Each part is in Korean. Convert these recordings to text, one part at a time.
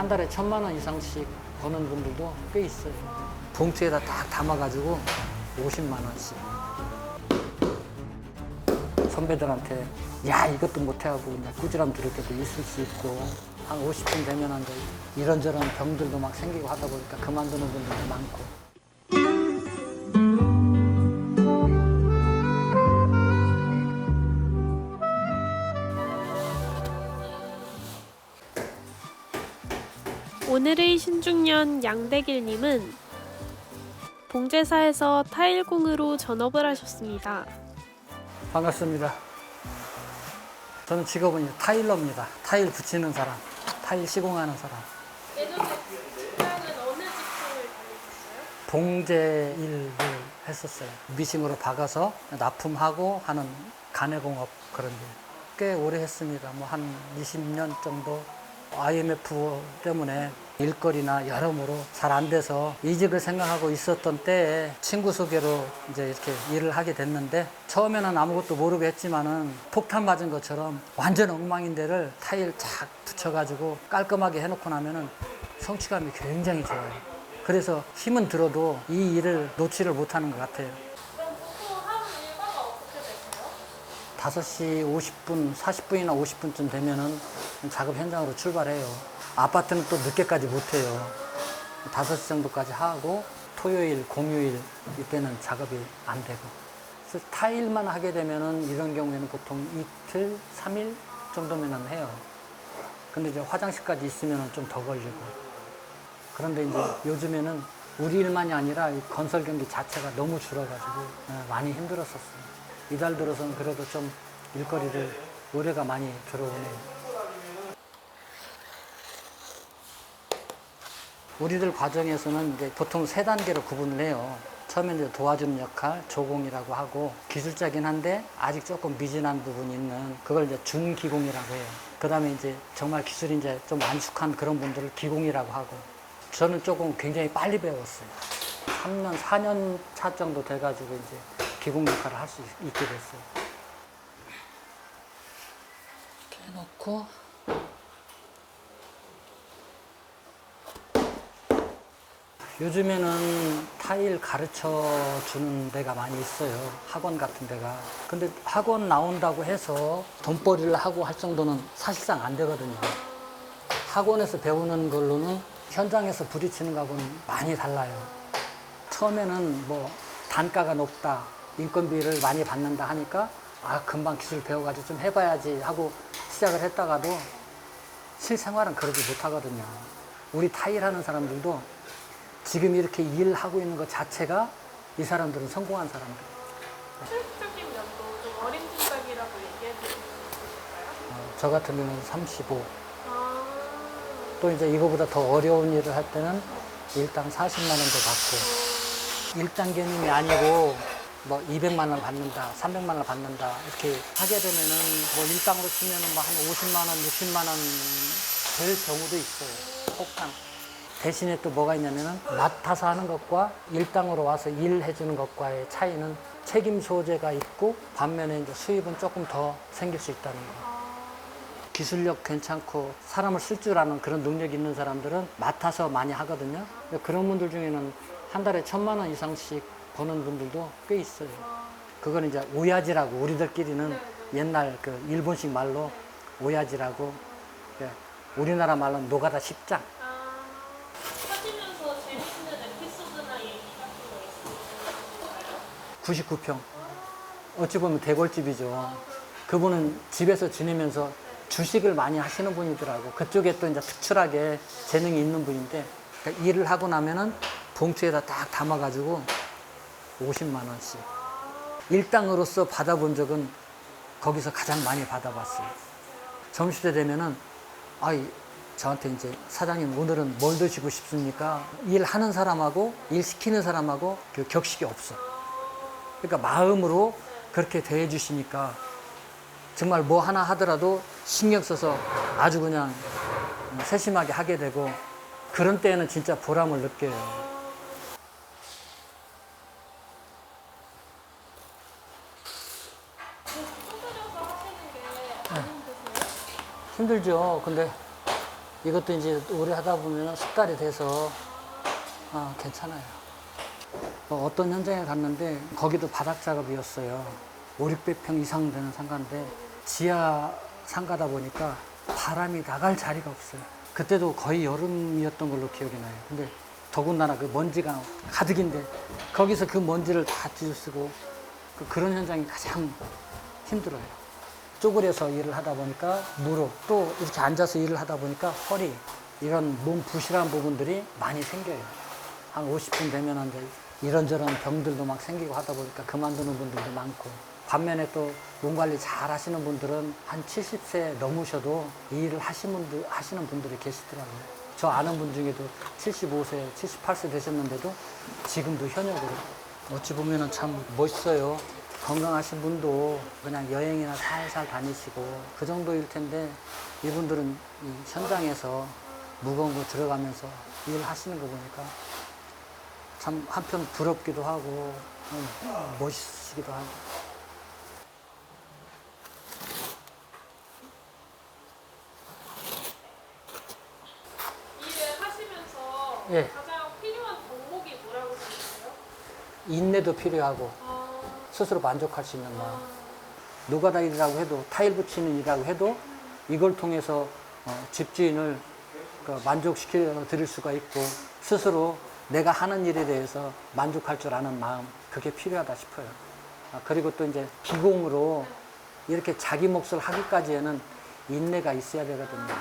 한 달에 천만 원 이상씩 버는 분들도 꽤 있어요. 봉투에다 딱 담아가지고 50만 원씩. 선배들한테 야 이것도 못해하고 그냥 꾸지람 들을 때도 있을 수 있고 한 50분 되면 한 이런저런 병들도 막 생기고 하다 보니까 그만두는 분들도 많고 오늘의 신중년 양대길님은 봉제사에서 타일공으로 전업을 하셨습니다. 반갑습니다. 저는 직업은 타일러입니다. 타일 붙이는 사람, 타일 시공하는 사람. 봉제 일을 했었어요. 미싱으로 박아서 납품하고 하는 가내공업 그런 일. 꽤 오래 했습니다. 뭐 한 20년 정도 IMF 때문에 일거리나 여러모로 잘 안 돼서 이직을 생각하고 있었던 때에 친구 소개로 이제 이렇게 일을 하게 됐는데 처음에는 아무것도 모르고 했지만은 폭탄 맞은 것처럼 완전 엉망인 데를 타일 착 붙여가지고 깔끔하게 해놓고 나면은 성취감이 굉장히 좋아요. 그래서 힘은 들어도 이 일을 놓지를 못하는 것 같아요. 그럼 보통 하루 일과가 어떻게 되세요? 5시 50분, 40분이나 50분쯤 되면은 작업 현장으로 출발해요. 아파트는 또 늦게까지 못 해요. 5시 정도까지 하고 토요일, 공휴일 이때는 작업이 안 되고. 타일만 하게 되면은 이런 경우에는 보통 이틀, 3일 정도면은 해요. 근데 이제 화장실까지 있으면은 좀더 걸리고. 그런데 이제 요즘에는 우리 일만이 아니라 이 건설 경기 자체가 너무 줄어가지고 어, 많이 힘들었었어요. 이달 들어서는 그래도 좀 일거리를 의뢰가 많이 들어오네요. 우리들 과정에서는 이제 보통 세 단계로 구분을 해요. 처음에 이제 도와주는 역할, 조공이라고 하고 기술자긴 한데 아직 조금 미진한 부분이 있는 그걸 이제 준기공이라고 해요. 그 다음에 이제 정말 기술이 이제 좀 완숙한 그런 분들을 기공이라고 하고 저는 조금 굉장히 빨리 배웠어요. 3년, 4년 차 정도 돼가지고 이제 기공 역할을 할 수 있게 됐어요. 이렇게 해놓고 요즘에는 타일 가르쳐 주는 데가 많이 있어요. 학원 같은 데가. 근데 학원 나온다고 해서 돈벌이를 하고 할 정도는 사실상 안 되거든요. 학원에서 배우는 걸로는 현장에서 부딪히는 거하고는 많이 달라요. 처음에는 뭐 단가가 높다, 인건비를 많이 받는다 하니까 아, 금방 기술 배워가지고 좀 해봐야지 하고 시작을 했다가도 실생활은 그러지 못하거든요. 우리 타일 하는 사람들도 지금 이렇게 일하고 있는 것 자체가 이 사람들은 성공한 사람들. 수익적인 면도 좀 어린 진작이라고 얘기해 수 있을까요? 어, 저 같은 경우는 35. 아, 또 이제 이거보다 더 어려운 일을 할 때는 일당 40만 원도 받고 일당 개념이 아니고 뭐 200만 원 받는다, 300만 원 받는다 이렇게 하게 되면은 뭐 일당으로 치면은 뭐 한 50만 원, 60만 원 될 경우도 있어요. 폭탄. 대신에 또 뭐가 있냐면은 맡아서 하는 것과 일당으로 와서 일해주는 것과의 차이는 책임 소재가 있고 반면에 이제 수입은 조금 더 생길 수 있다는 거. 기술력 괜찮고 사람을 쓸 줄 아는 그런 능력 있는 사람들은 맡아서 많이 하거든요. 그런 분들 중에는 한 달에 천만 원 이상씩 버는 분들도 꽤 있어요. 그건 이제 오야지라고 우리들끼리는 옛날 그 일본식 말로 오야지라고 예, 우리나라 말로는 노가다 십장. 아, 하시면서 재밌는 에피소드나 얘기 같은 거 있으실까요? 99평. 어찌 보면 대골집이죠. 그분은 집에서 지내면서 주식을 많이 하시는 분이더라고. 그쪽에 또 이제 특출하게 재능이 있는 분인데 그러니까 일을 하고 나면은 봉투에다 딱 담아가지고 50만 원씩. 일당으로서 받아본 적은 거기서 가장 많이 받아봤어요. 점심때 되면은 아이 저한테 이제 사장님 오늘은 뭘 드시고 싶습니까? 일하는 사람하고 일 시키는 사람하고 그 격식이 없어. 그러니까 마음으로 그렇게 대해 주시니까 정말 뭐 하나 하더라도 신경 써서 아주 그냥 세심하게 하게 되고 그런 때에는 진짜 보람을 느껴요. 손들여서 하시는 게 안 힘들죠. 근데 이것도 이제 오래 하다 보면 습달이 돼서 어, 괜찮아요. 어, 어떤 현장에 갔는데 거기도 바닥 작업이었어요. 5, 600평 이상 되는 상가인데 지하 상가다 보니까 바람이 나갈 자리가 없어요. 그때도 거의 여름이었던 걸로 기억이 나요. 근데 더군다나 그 먼지가 가득인데 거기서 그 먼지를 다 뒤집쓰고 그- 그런 현장이 가장 힘들어요. 쪼그려서 일을 하다 보니까 무릎 또 이렇게 앉아서 일을 하다 보니까 허리 이런 몸 부실한 부분들이 많이 생겨요. 한 50분 되면 이제 이런저런 병들도 막 생기고 하다 보니까 그만두는 분들도 많고 반면에 또 몸 관리 잘 하시는 분들은 한 70세 넘으셔도 이 일을 하시는, 분들, 하시는 분들이 계시더라고요. 저 아는 분 중에도 75세, 78세 되셨는데도 지금도 현역으로 어찌 보면은 참 멋있어요. 건강하신 분도 그냥 여행이나 살살 다니시고 그 정도일 텐데 이분들은 이 현장에서 무거운 거 들어가면서 일 하시는 거 보니까 참 한편 부럽기도 하고 음, 멋있으시기도 하고 일을 하시면서 예. 가장 필요한 덕목이 뭐라고 생각해요? 인내도 필요하고 아, 스스로 만족할 수 있는 마음 노가다 일이라고 해도 타일 붙이는 일이라고 해도 이걸 통해서 어, 집주인을 그 만족시켜 드릴 수가 있고 스스로 내가 하는 일에 대해서 만족할 줄 아는 마음 그게 필요하다 싶어요. 아, 그리고 또 이제 기공으로 이렇게 자기 몫을 하기까지에는 인내가 있어야 되거든요.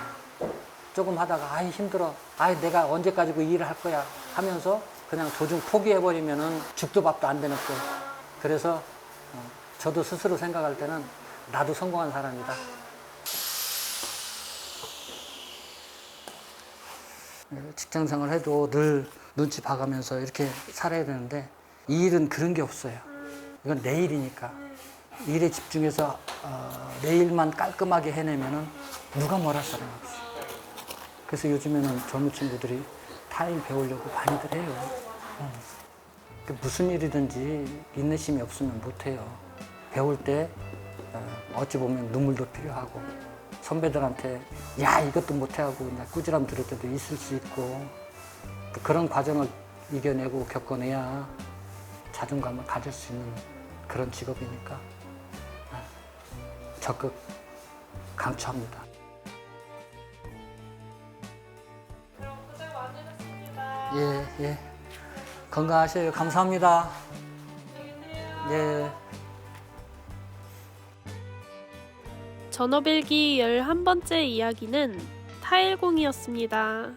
조금 하다가 아이 힘들어 아이 내가 언제까지 그 일을 할 거야 하면서 그냥 조중 포기해버리면은 죽도 밥도 안 되는 거 그래서 어, 저도 스스로 생각할 때는 나도 성공한 사람이다 네, 직장 생활 해도 늘 눈치 봐가면서 이렇게 살아야 되는데 이 일은 그런 게 없어요 이건 내 일이니까 일에 집중해서 어, 내 일만 깔끔하게 해내면은 누가 뭘할 사람 없어 그래서 요즘에는 젊은 친구들이 타일 배우려고 많이들 해요. 어. 그 무슨 일이든지 인내심이 없으면 못해요. 배울 때 어, 어찌 보면 눈물도 필요하고 선배들한테 야 이것도 못해하고 그냥 꾸지람 들을 때도 있을 수 있고 또 그런 과정을 이겨내고 겪어내야 자존감을 가질 수 있는 그런 직업이니까 어, 적극 강추합니다. 그럼 고생 많으셨습니다. 예, 예. 건강하세요. 감사합니다. 예. 전업일기 11번째 이야기는 타일공이었습니다.